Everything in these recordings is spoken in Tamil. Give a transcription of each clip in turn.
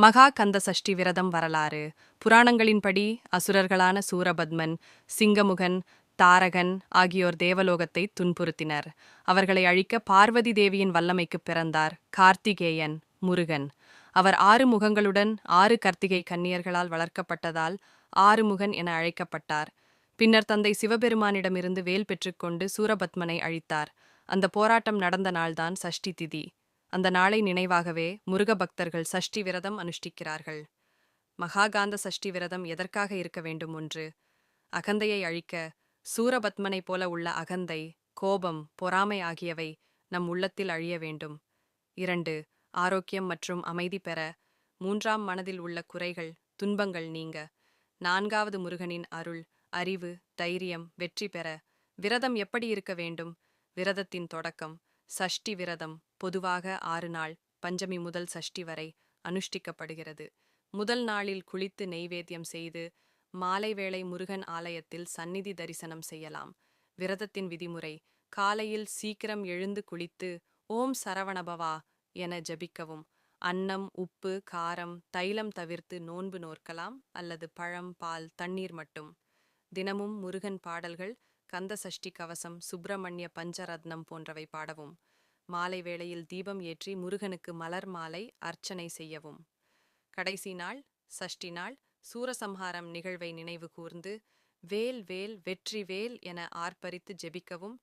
மகா கந்த சஷ்டி விரதம் வரலாறு. புராணங்களின்படி அசுரர்களான சூரபத்மன் சிங்கமுகன் தாரகன் ஆகியோர் தேவலோகத்தை துன்புறுத்தினர். அவர்களை அழிக்க பார்வதி தேவியின் வல்லமைக்குப் பிறந்தார் கார்த்திகேயன் முருகன். அவர் ஆறு முகங்களுடன் ஆறு கர்த்திகை கன்னியர்களால் வளர்க்கப்பட்டதால் ஆறுமுகன் என அழைக்கப்பட்டார். பின்னர் தந்தை சிவபெருமானிடமிருந்து வேல் பெற்றுக்கொண்டு சூரபத்மனை அழித்தார். அந்த போராட்டம் நடந்த நாள்தான் சஷ்டி திதி. அந்த நாளை நினைவாகவே முருக பக்தர்கள் சஷ்டி விரதம் அனுஷ்டிக்கிறார்கள். மகாகாந்த சஷ்டி விரதம் எதற்காக இருக்க வேண்டும் ஒன்று? அகந்தையை அழிக்க சூரபத்மனைப் போல உள்ள அகந்தை கோபம் பொறாமை ஆகியவை நம் உள்ளத்தில் அழிய வேண்டும். இரண்டு ஆரோக்கியம் மற்றும் அமைதி பெற மூன்றாம் மனதில் உள்ள குறைகள் துன்பங்கள் நீங்க. நான்காவது முருகனின் அருள் அறிவு தைரியம் வெற்றி பெற. விரதம் எப்படி இருக்க வேண்டும்? விரதத்தின் தொடக்கம். சஷ்டி விரதம் பொதுவாக ஆறு நாள் பஞ்சமி முதல் சஷ்டி வரை அனுஷ்டிக்கப்படுகிறது. முதல் நாளில் குளித்து நெய்வேத்தியம் செய்து மாலை வேளை முருகன் ஆலயத்தில் சந்நிதி தரிசனம் செய்யலாம். விரதத்தின் விதிமுறை காலையில் சீக்கிரம் எழுந்து குளித்து ஓம் சரவணபவா என ஜபிக்கவும். அன்னம் உப்பு காரம் தைலம் தவிர்த்து நோன்பு நோற்கலாம் அல்லது பழம் பால் தண்ணீர் மட்டும். தினமும் முருகன் பாடல்கள் கந்த சஷ்டி கவசம் சுப்பிரமணிய பஞ்சரத்னம் போன்றவை பாடவும். மாலை வேளையில் தீபம் ஏற்றி முருகனுக்கு மலர் மாலை அர்ச்சனை செய்யவும். கடைசி நாள் சஷ்டி நாள் சூரசம்ஹாரம் நிகழ்வை நினைவு கூர்ந்து வேல் வேல் வெற்றி வேல் என ஆர்ப்பரித்து ஜெபிக்கவும்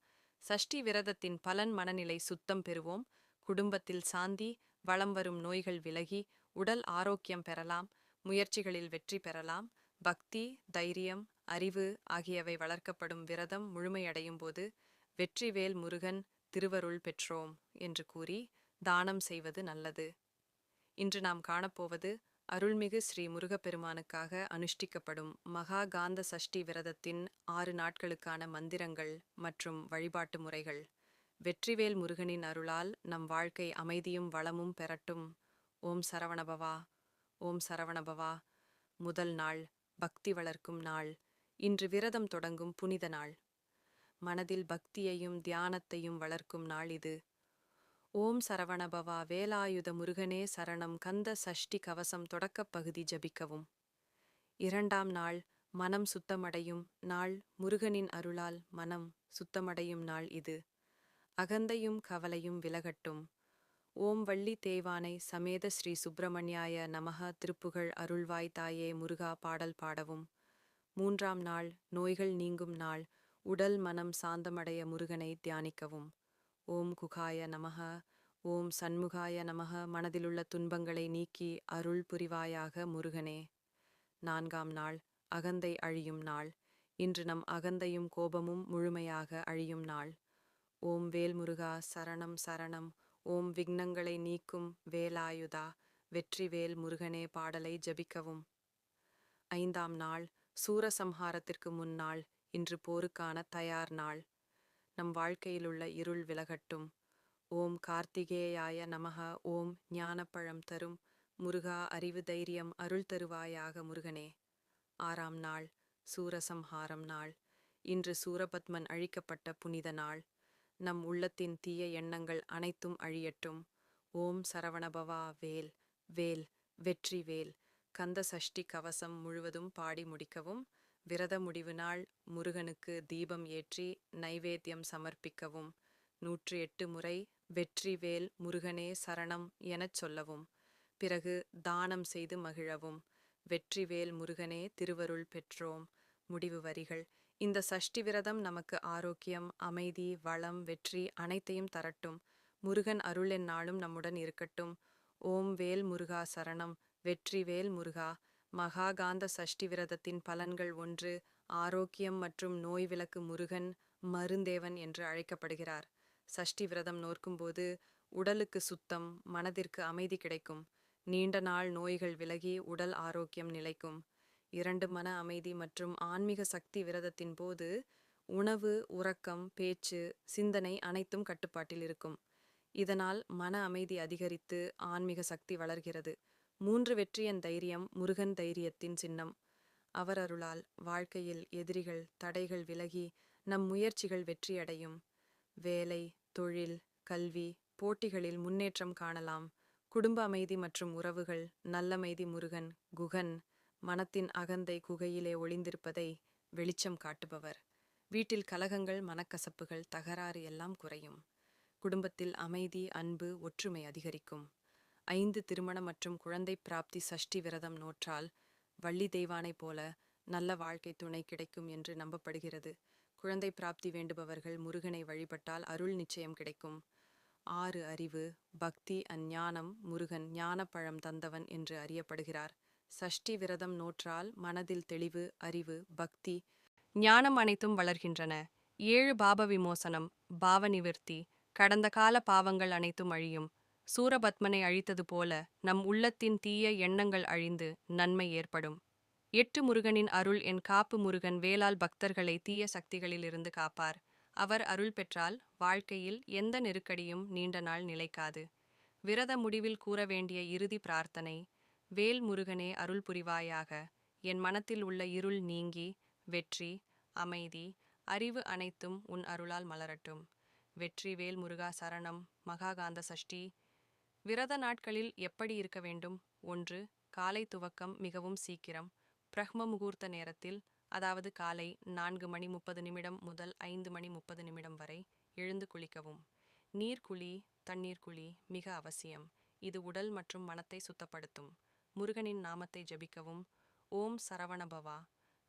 சஷ்டி விரதத்தின் பலன் மனநிலை சுத்தம் பெறுவோம் குடும்பத்தில் சாந்தி வளம் வரும் நோய்கள் விலகி உடல் ஆரோக்கியம் பெறலாம் முயற்சிகளில் வெற்றி பெறலாம் பக்தி தைரியம் அறிவு ஆகியவை வளர்க்கப்படும் விரதம் முழுமையடையும் போது வெற்றிவேல் முருகன் திருவருள் பெற்றோம் என்று கூறி தானம் செய்வது நல்லது. இன்று நாம் காணப்போவது அருள்மிகு ஸ்ரீ முருகப்பெருமானுக்காக அனுஷ்டிக்கப்படும் மகா காந்த சஷ்டி விரதத்தின் ஆறு நாட்களுக்கான மந்திரங்கள் மற்றும் வழிபாட்டு முறைகள். வெற்றிவேல் முருகனின் அருளால் நம் வாழ்க்கை அமைதியும் வளமும் பெறட்டும். ஓம் சரவணபவா ஓம் சரவணபவா. முதல் நாள் பக்தி வளர்க்கும் நாள். இன்று விரதம் தொடங்கும் புனித நாள். மனதில் பக்தியையும் தியானத்தையும் வளர்க்கும் நாள் இது. ஓம் சரவணபவா வேலாயுத முருகனே சரணம் கந்த சஷ்டி கவசம் தொடக்கப் பகுதி ஜபிக்கவும். இரண்டாம் நாள் மனம் சுத்தமடையும் நாள் முருகனின் அருளால் மனம் சுத்தமடையும் நாள் இது. அகந்தையும் கவலையும் விலகட்டும். ஓம் வள்ளி தேவானை சமேத ஸ்ரீ சுப்பிரமணியாய நமக திருப்புகழ் அருள்வாய் தாயே முருகா பாடல் பாடவும். மூன்றாம் நாள் நோய்கள் நீங்கும் நாள் உடல் மனம் சாந்தமடைய முருகனை தியானிக்கவும். ஓம் குகாய நமக ஓம் சண்முகாய நமக மனதிலுள்ள துன்பங்களை நீக்கி அருள் புரிவாயாக முருகனே. நான்காம் நாள் அகந்தை அழியும் நாள் இன்று நம் அகந்தையும் கோபமும் முழுமையாக அழியும் நாள். ஓம் வேல்முருகா சரணம் சரணம் ஓம் விக்னங்களை நீக்கும் வேலாயுதா வெற்றிவேல் முருகனே பாடலை ஜபிக்கவும். ஐந்தாம் நாள் சூரசம்ஹாரத்திற்கு முன்னாள் இன்று போருக்கான தயார் நாள். நம் வாழ்க்கையிலுள்ள இருள் விலகட்டும். ஓம் கார்த்திகேயாய நமக. ஓம் ஞானப்பழம் தரும். முருகா அறிவு தைரியம் அருள் தருவாயாக முருகனே. ஆறாம் நாள் சூரசம்ஹாரம் நாள். இன்று சூரபத்மன் அழிக்கப்பட்ட புனித நாள். நம் உள்ளத்தின் தீய எண்ணங்கள் அனைத்தும் அழியட்டும். ஓம் சரவணபவா வேல் வேல் வெற்றி வேல். கந்த சஷ்டி கவசம் முழுவதும் பாடி முடிக்கவும் விரத முடிவு நாள் முருகனுக்கு தீபம் ஏற்றி நைவேத்தியம் சமர்ப்பிக்கவும் நூற்றி எட்டு முறை வெற்றி வேல் முருகனே சரணம் எனச் சொல்லவும் பிறகு தானம் செய்து மகிழவும் வெற்றிவேல் முருகனே திருவருள் பெற்றோம். முடிவு வரிகள். இந்த சஷ்டி விரதம் நமக்கு ஆரோக்கியம் அமைதி வளம் வெற்றி அனைத்தையும் தரட்டும். முருகன் அருள் எந்நாளும் நம்முடன் இருக்கட்டும். ஓம் வேல் முருகா சரணம். வெற்றிவேல் முருகா மகாகாந்த சஷ்டி விரதத்தின் பலன்கள் ஒன்று ஆரோக்கியம் மற்றும் நோய் விலக்கு முருகன் மருந்தேவன் என்று அழைக்கப்படுகிறார். சஷ்டி விரதம் நோக்கும்போது உடலுக்கு சுத்தம் மனதிற்கு அமைதி கிடைக்கும். நீண்ட நாள் நோய்கள் விலகி உடல் ஆரோக்கியம் நிலைக்கும். இரண்டு மன அமைதி மற்றும் ஆன்மீக சக்தி விரதத்தின் போது உணவு உறக்கம் பேச்சு சிந்தனை அனைத்தும் கட்டுப்பாட்டில் இருக்கும். இதனால் மன அமைதி அதிகரித்து ஆன்மீக சக்தி வளர்கிறது. மூன்று வெற்றியன் தைரியம் முருகன் தைரியத்தின் சின்னம். அவர் அருளால் வாழ்க்கையில் எதிரிகள் தடைகள் விலகி நம் முயற்சிகள் வெற்றியடையும். வேலை தொழில் கல்வி போட்டிகளில் முன்னேற்றம் காணலாம். குடும்ப அமைதி மற்றும் உறவுகள் நல்லமைதி முருகன் குகன் மனத்தின் அகந்தை குகையிலே ஒளிந்திருப்பதை வெளிச்சம் காட்டுபவர். வீட்டில் கலகங்கள் மனக்கசப்புகள் தகராறு எல்லாம் குறையும். குடும்பத்தில் அமைதி அன்பு ஒற்றுமை அதிகரிக்கும். ஐந்து திருமணம் மற்றும் குழந்தை பிராப்தி சஷ்டி விரதம் நோற்றால் வள்ளி தெய்வானை போல நல்ல வாழ்க்கை துணை கிடைக்கும் என்று நம்பப்படுகிறது. குழந்தை பிராப்தி வேண்டுபவர்கள் முருகனை வழிபட்டால் அருள் நிச்சயம் கிடைக்கும். ஆறு அறிவு பக்தி அஞ்ஞானம் முருகன் ஞானப்பழம் தந்தவன் என்று அறியப்படுகிறார். சஷ்டி விரதம் நோற்றால் மனதில் தெளிவு அறிவு பக்தி ஞானம் அனைத்தும் வளர்கின்றன. ஏழு பாப விமோசனம் பாவ நிவர்த்தி கடந்த கால பாவங்கள் அனைத்தும் அழியும். சூரபத்மனை அழித்தது போல நம் உள்ளத்தின் தீய எண்ணங்கள் அழிந்து நன்மை ஏற்படும். எட்டு முருகனின் அருள் என் காப்பு முருகன் வேளால் பக்தர்களை தீய சக்திகளிலிருந்து காப்பார். அவர் அருள் பெற்றால் வாழ்க்கையில் எந்த நெருக்கடியும் நீண்ட நாள் நிலைக்காது. விரத முடிவில் கூற வேண்டிய இறுதி பிரார்த்தனை வேல் முருகனே அருள் புரிவாயாக. என் மனத்தில் உள்ள இருள் நீங்கி வெற்றி அமைதி அறிவு அனைத்தும் உன் அருளால் மலரட்டும். வெற்றி வேல் முருகா சரணம் மகாகாந்த சஷ்டி விரத நாட்களில் எப்படி இருக்க வேண்டும்? ஒன்று காலை துவக்கம் மிகவும் சீக்கிரம். பிரஹ்ம முகூர்த்த நேரத்தில் அதாவது காலை நான்கு மணி முப்பது நிமிடம் முதல் ஐந்து மணி முப்பது நிமிடம் வரை எழுந்து குளிக்கவும். நீர்க்குழி தண்ணீர் குழி மிக அவசியம். இது உடல் மற்றும் மனத்தை சுத்தப்படுத்தும். முருகனின் நாமத்தை ஜபிக்கவும். ஓம் சரவணபவா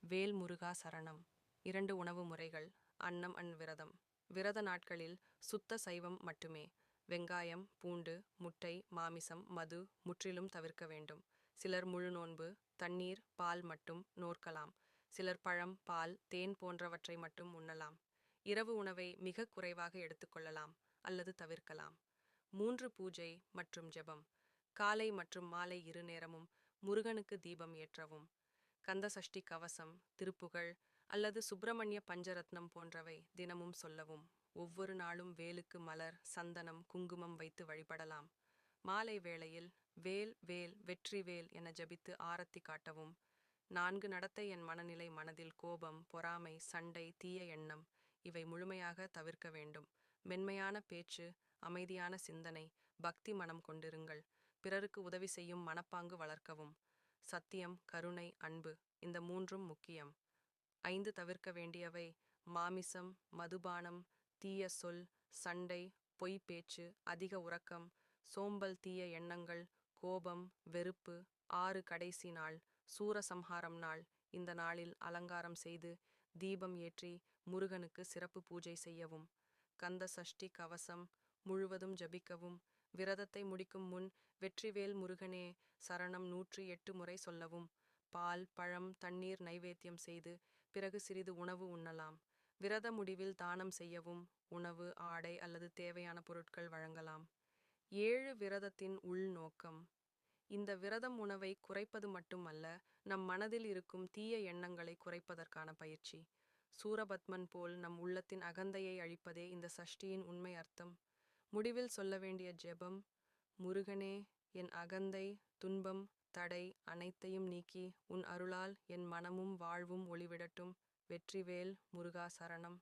வேல் முருகா சரணம். இரண்டு உணவு முறைகள். அன்னம் அன் விரதம். விரத நாட்களில் சுத்த சைவம் மட்டுமே. வெங்காயம் பூண்டு முட்டை மாமிசம் மது முற்றிலும் தவிர்க்க வேண்டும். சிலர் முழு நோன்பு தண்ணீர் பால் மட்டும் நோர்க்கலாம் சிலர் பழம் பால் தேன் போன்றவற்றை மட்டும் உண்ணலாம். இரவு உணவை மிக குறைவாக எடுத்துக்கொள்ளலாம் அல்லது தவிர்க்கலாம். மூன்று பூஜை மற்றும் ஜெபம். காலை மற்றும் மாலை இரு நேரமும் முருகனுக்கு தீபம் ஏற்றவும். கந்தசஷ்டி கவசம் திருப்புகழ் அல்லது சுப்பிரமணிய பஞ்சரத்னம் போன்றவை தினமும் சொல்லவும். ஒவ்வொரு நாளும் வேலுக்கு மலர் சந்தனம் குங்குமம் வைத்து வழிபடலாம். மாலை வேளையில் வேல் வேல் வெற்றி வேல் என ஜபித்து ஆரத்தி காட்டவும். நான்கு நடத்தை என் மனநிலை மனதில் கோபம் பொறாமை சண்டை தீய எண்ணம் இவை முழுமையாக தவிர்க்க வேண்டும். மென்மையான பேச்சு அமைதியான சிந்தனை பக்தி மனம் கொண்டிருங்கள். பிறருக்கு உதவி செய்யும் மனப்பாங்கு வளர்க்கவும். சத்தியம் கருணை அன்பு இந்த மூன்றும் முக்கியம். ஐந்து தவிர்க்க வேண்டியவை மாமிசம் மதுபானம் தீய சொல் சண்டை பொய் பேச்சு அதிக உறக்கம் சோம்பல் தீய எண்ணங்கள் கோபம் வெறுப்பு ஆறு கடைசி நாள் சூரசம்ஹாரம் நாள் இந்த நாளில் அலங்காரம் செய்து தீபம் ஏற்றி முருகனுக்கு சிறப்பு பூஜை செய்யவும். கந்த சஷ்டி கவசம் முழுவதும் ஜபிக்கவும். விரதத்தை முடிக்கும் முன் வெற்றிவேல் முருகனே சரணம் நூற்றி எட்டு முறை சொல்லவும். பால் பழம் தண்ணீர் நைவேத்தியம் செய்து பிறகு சிறிது உணவு உண்ணலாம். விரத முடிவில் தானம் செய்யவும் உணவு ஆடை அல்லது தேவையான பொருட்கள் வழங்கலாம். ஏழு விரதத்தின் உள்நோக்கம் இந்த விரதம் உணவை குறைப்பது மட்டுமல்ல நம் மனதில் இருக்கும் தீய எண்ணங்களை குறைப்பதற்கான பயிற்சி. சூரபத்மன் போல் நம் உள்ளத்தின் அகந்தையை அழிப்பதே இந்த சஷ்டியின் உண்மை அர்த்தம். முடிவில் சொல்ல வேண்டிய ஜெபம் முருகனே என் அகந்தை துன்பம் தடை அனைத்தையும் நீக்கி உன் அருளால் என் மனமும் வாழ்வும் ஒளிவிடட்டும். வெற்றிவேல் முருகா சரணம்